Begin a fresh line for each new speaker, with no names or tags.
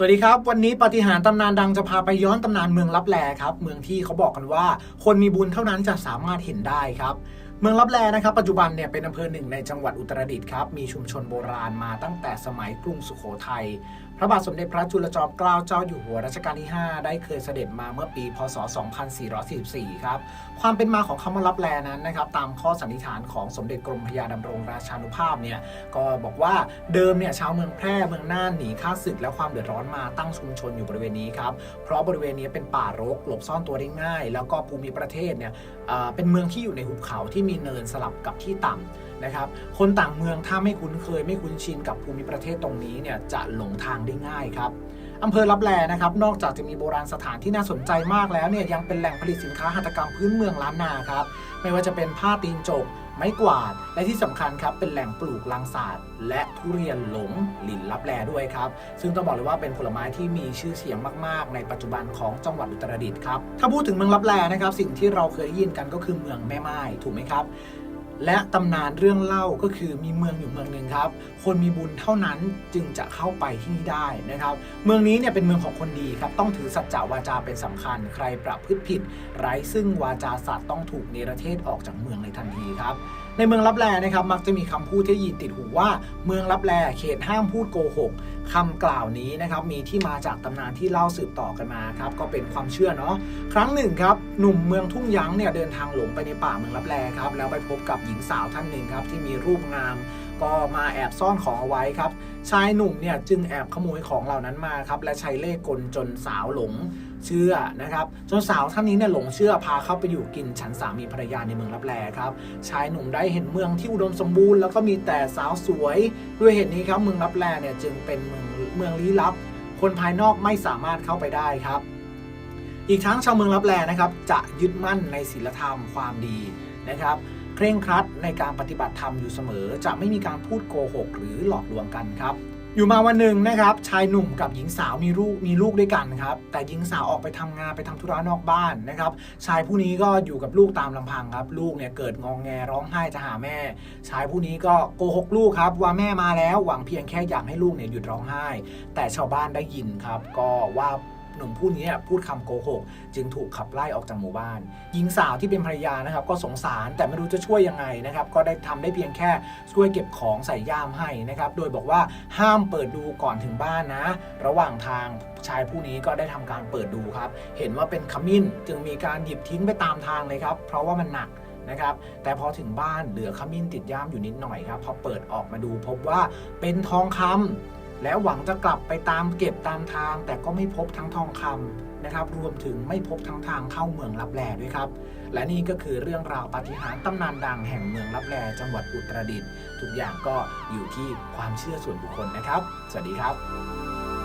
สวัสดีครับ วันนี้ปฏิหารตำนานดังจะพาไปย้อนตำนานเมืองลับแลครับ เมืองที่เขาบอกกันว่า คนมีบุญเท่านั้นจะสามารถเห็นได้ครับ เมืองลับแลนะครับปัจจุบันเนี่ยเป็นอำเภอหนึ่งในจังหวัดอุตรดิตถ์ครับมีชุมชนโบราณมาตั้งแต่สมัยกรุงสุโขทัยพระบาทสมเด็จพระจุลจอมเกล้าเจ้าอยู่หัวรัชกาลที่ 5 ได้เคยเสด็จมาเมื่อปี พศ 2444 ครับความเป็นมาของคำว่าลับแลนั้นนะครับตามข้อสันนิษฐานของสมเด็จกรมพระยาดำรงราชานุภาพเนี่ยก็บอกว่าเดิมเนี่ยชาวเมืองแพร่เมืองน่านหนีข้าศึกและความเดือดร้อนมาตั้งชุมชนอยู่บริเวณนี้ครับเพราะบริเวณนี้เป็นป่ารกหลบซ่อนตัวได้ง่าย แล้วก็ภูมิประเทศเนี่ยเอ่อเป็นเมืองที่อยู่ในหุบเขาที่มีเนินสลับกับที่ต่ำนะครับ คนต่างเมืองถ้าไม่คุ้นเคย ไม่คุ้นชินกับภูมิประเทศตรงนี้เนี่ยจะหลงทางได้ง่ายครับอำเภอลับแลนะครับ นอกจากจะมีโบราณสถานที่น่าสนใจมากแล้วเนี่ยยังเป็นแหล่งผลิตสินค้าหัตถกรรมพื้นเมืองล้านนาครับ ไม่ว่าจะเป็นผ้าตีนจก ไม้กวาด และที่สำคัญครับเป็นแหล่งปลูกลังสาดและทุเรียนหลงหลินลับแลด้วยครับ ซึ่งต้องบอกเลยว่าเป็นผลไม้ที่มีชื่อเสียงมาก ๆ ในปัจจุบันของจังหวัดอุตรดิตถ์ครับ ถ้าพูดถึงเมืองลับแลนะครับ สิ่งที่เราเคยได้ยินกันก็คือเมืองแม่ไม้ถูกไหมครับ และตำนานเรื่องเล่าก็คือมีเมืองอยู่เมืองหนึ่งครับ คนมีบุญเท่านั้นจึงจะเข้าไปที่นี่ได้นะครับ เมืองนี้เนี่ยเป็นเมืองของคนดีครับ ต้องถือสัจจะวาจาเป็นสำคัญ ใครประพฤติผิด ไร้ซึ่งวาจาสัตว์ต้องถูกเนรเทศออกจากเมืองในทันทีครับ ในเมืองลับแลนะครับมักจะมีคำพูดที่ยินติดหูว่าเมืองลับแลเขตห้ามพูดโกหกคำกล่าวนี้นะครับมีที่มาจากตำนานที่เล่าสืบต่อกันมาครับก็เป็นความเชื่อเนาะครั้งหนึ่งครับหนุ่มเมืองทุ่งยั้งเนี่ยเดินทางหลงไปในป่าเมืองลับแลครับแล้วไปพบกับหญิงสาวท่านหนึ่งครับที่มีรูปงาม ก็มาแอบซ่อนของเอาไว้ครับ ชายหนุ่มเนี่ยจึงแอบขโมยของเหล่านั้นมาครับและใช้เล่ห์กลจนสาวหลงเชื่อนะครับ จนสาวท่านนี้เนี่ยหลงเชื่อพาเข้าไปอยู่กินฉันสามีภรรยาในเมืองลับแลครับ ชายหนุ่มได้เห็นเมืองที่อุดมสมบูรณ์แล้วก็มีแต่สาวสวย ด้วยเหตุนี้ครับเมืองลับแลเนี่ยจึงเป็นเมืองเมืองลี้ลับ คนภายนอกไม่สามารถเข้าไปได้ครับ อีกทั้งชาวเมืองลับแลนะครับจะยึดมั่นในศีลธรรมความดีนะครับ เคร่งครัดในการปฏิบัติธรรมอยู่เสมอ จะไม่มีการพูดโกหก หรือหลอกลวงกันครับ อยู่มาวันหนึ่งนะครับ ชายหนุ่มกับหญิงสาวมีลูกมีลูกด้วยกันครับ แต่หญิงสาวออกไปทำงานไปทำธุระนอกบ้านนะครับ ชายผู้นี้ก็อยู่กับลูกตามลำพังครับ ลูกเนี่ยเกิดงองแงร้องไห้จะหาแม่ ชายผู้นี้ก็โกหกลูกครับ ว่าแม่มาแล้วหวังเพียงแค่อยากให้ลูกเนี่ยหยุดร้องไห้ แต่ชาวบ้านได้ยินครับ ก็ว่า หนุ่มผู้นี้พูดคำโกหก จึงถูกขับไล่ออกจากหมู่บ้าน หญิงสาวที่เป็นภรรยานะครับ ก็สงสารแต่ไม่รู้จะช่วยยังไงนะครับ ก็ได้ทำได้เพียงแค่ช่วยเก็บของใส่ย่ามให้นะครับ โดยบอกว่าห้ามเปิดดูก่อนถึงบ้านนะ ระหว่างทางชายผู้นี้ก็ได้ทำการเปิดดูครับ เห็นว่าเป็นขมิ้นจึงมีการหยิบทิ้งไปตามทางเลยครับ เพราะว่ามันหนักนะครับแต่พอถึงบ้านเหลือขมิ้นติดย่ามอยู่นิดหน่อยครับ พอเปิดออกมาดูพบว่าเป็นทองคำ แล้วหวังจะกลับไปตามเก็บตามทาง แต่ก็ไม่พบทั้งทองคำนะครับ รวมถึงไม่พบทั้งทางเข้าเมืองลับแลด้วยครับ และนี่ก็คือเรื่องราวปาฏิหาริย์ตำนานดังแห่งเมืองลับแลจังหวัดอุตรดิตถ์ทุกอย่างก็อยู่ที่ความเชื่อส่วนบุคคลนะครับ สวัสดีครับ